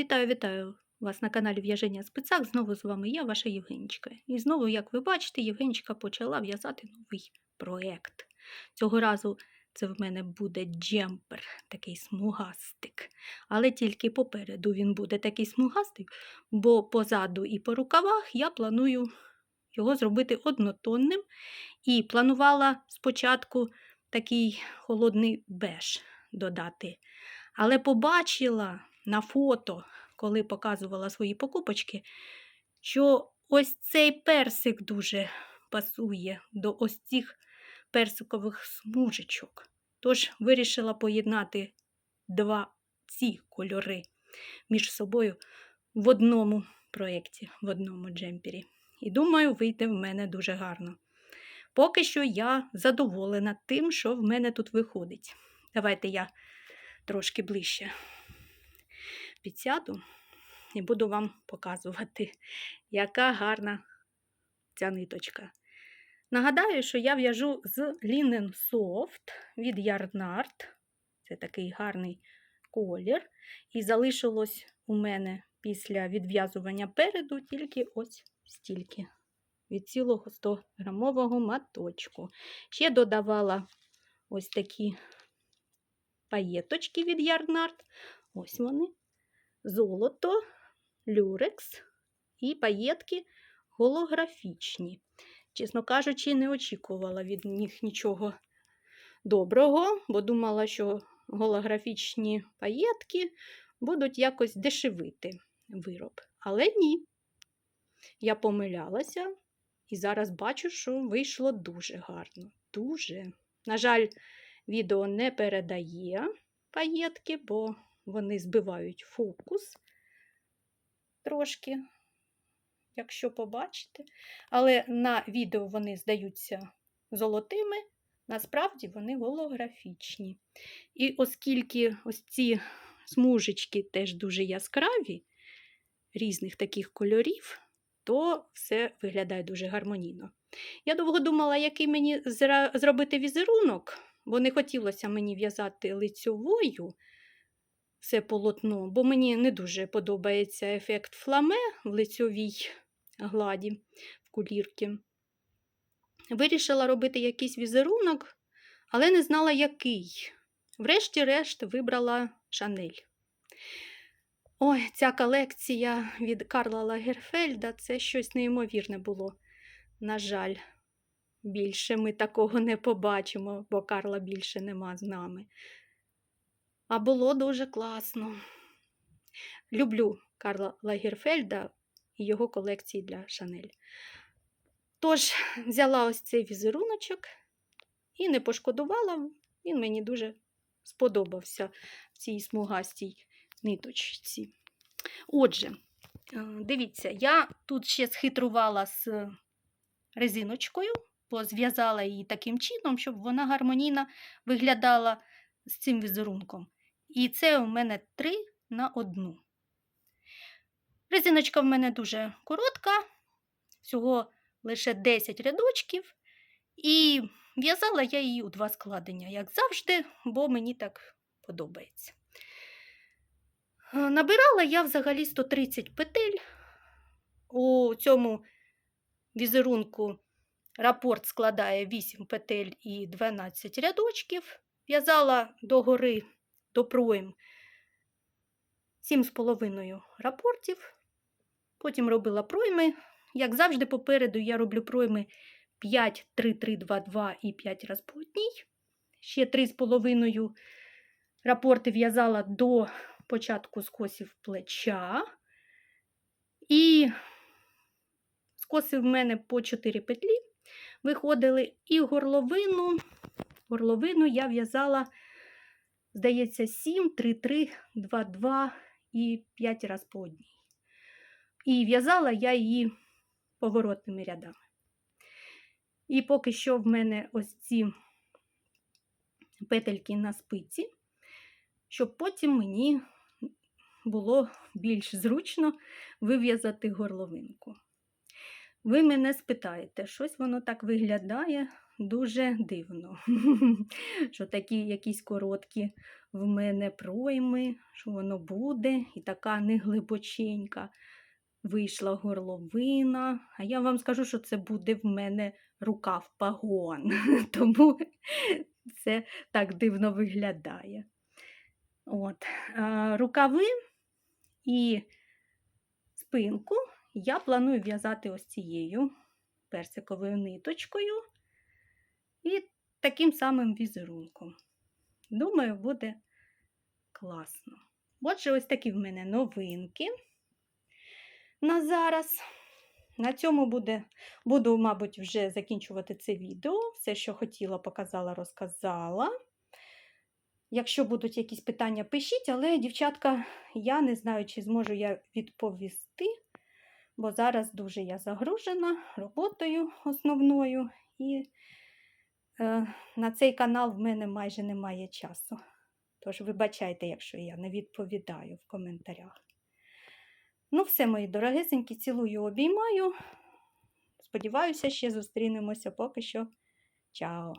Вітаю, вітаю вас на каналі В'яження Спицак. Знову з вами я, ваша Євгенічка. І знову, як ви бачите, Євгенічка почала в'язати новий проєкт. Цього разу це в мене буде джемпер, такий смугастик. Але тільки попереду він буде такий смугастий, бо позаду і по рукавах я планую його зробити однотонним. І планувала спочатку такий холодний беж додати. Але побачила на фото, коли показувала свої покупочки, що ось цей персик дуже пасує до ось цих персикових смужечок. Тож вирішила поєднати два ці кольори між собою в одному проєкті, в одному джемпері. І думаю, вийде в мене дуже гарно. Поки що я задоволена тим, що в мене тут виходить. Давайте я трошки ближче підсяду і буду вам показувати, яка гарна ця ниточка. Нагадаю, що я в'яжу з Linen Soft від Yarnart. Це такий гарний колір. І залишилось у мене після відв'язування переду тільки ось стільки. Від цілого 100-грамового маточку. Ще додавала ось такі паєточки від Ярнард. Ось вони. Золото, люрекс і паєтки голографічні. Чесно кажучи, не очікувала від них нічого доброго, бо думала, що голографічні паєтки будуть якось дешевити вироб. Але ні. Я помилялася і зараз бачу, що вийшло дуже гарно. Дуже. На жаль, відео не передає паєтки, бо вони збивають фокус трошки, якщо побачите. Але на відео вони здаються золотими, насправді вони голографічні. І оскільки ось ці смужечки теж дуже яскраві, різних таких кольорів, то все виглядає дуже гармонійно. Я довго думала, який мені зробити візерунок, бо не хотілося мені в'язати лицьовою все полотно, бо мені не дуже подобається ефект фламе в лицьовій гладі в кулірки. Вирішила робити якийсь візерунок, але не знала, який. Врешті-решт вибрала Шанель. Ой, ця колекція від Карла Лагерфельда це щось неймовірне було. На жаль, більше ми такого не побачимо, бо Карла більше нема з нами. А було дуже класно. Люблю Карла Лагерфельда і його колекції для Шанель. Тож, взяла ось цей візеруночок і не пошкодувала, він мені дуже сподобався в цій смугастій ниточці. Отже, дивіться, я тут ще схитрувала з резиночкою, бо зв'язала її таким чином, щоб вона гармонійно виглядала з цим візерунком. І це у мене 3 на одну. Резиночка в мене дуже коротка, всього лише 10 рядочків. І в'язала я її у два складення, як завжди, бо мені так подобається. Набирала я взагалі 130 петель. У цьому візерунку рапорт складає 8 петель і 12 рядочків. В'язала догори до пройм 7,5 рапортів. Потім робила пройми. Як завжди, попереду я роблю пройми 5, 3, 3, 2, 2 і 5 раз по одній. Ще 3,5 рапорти в'язала до початку скосів плеча. І скоси в мене по 4 петлі виходили. І горловину, горловину я в'язала, здається, 7, 3, 3, 2, 2 і 5 раз по одній. І в'язала я її поворотними рядами. І поки що в мене ось ці петельки на спиці, щоб потім мені було більш зручно вив'язати горловинку. Ви мене спитаєте, щось воно так виглядає дуже дивно, що такі якісь короткі в мене пройми, що воно буде, і така неглибоченька вийшла горловина. А я вам скажу, що це буде в мене рукав пагон, тому це так дивно виглядає. От. Рукави і спинку я планую в'язати ось цією персиковою ниточкою і таким самим візерунком. Думаю, буде класно. Отже, ось такі в мене новинки на зараз. На цьому буде, буду, мабуть, вже закінчувати це відео. Все, що хотіла, показала, розказала. Якщо будуть якісь питання, пишіть, але, дівчатка, я не знаю, чи зможу я відповісти, бо зараз дуже я загружена роботою основною, і на цей канал в мене майже немає часу. Тож вибачайте, якщо я не відповідаю в коментарях. Ну, все, мої дорогесенькі, цілую, обіймаю. Сподіваюся, ще зустрінемося поки що. Чао!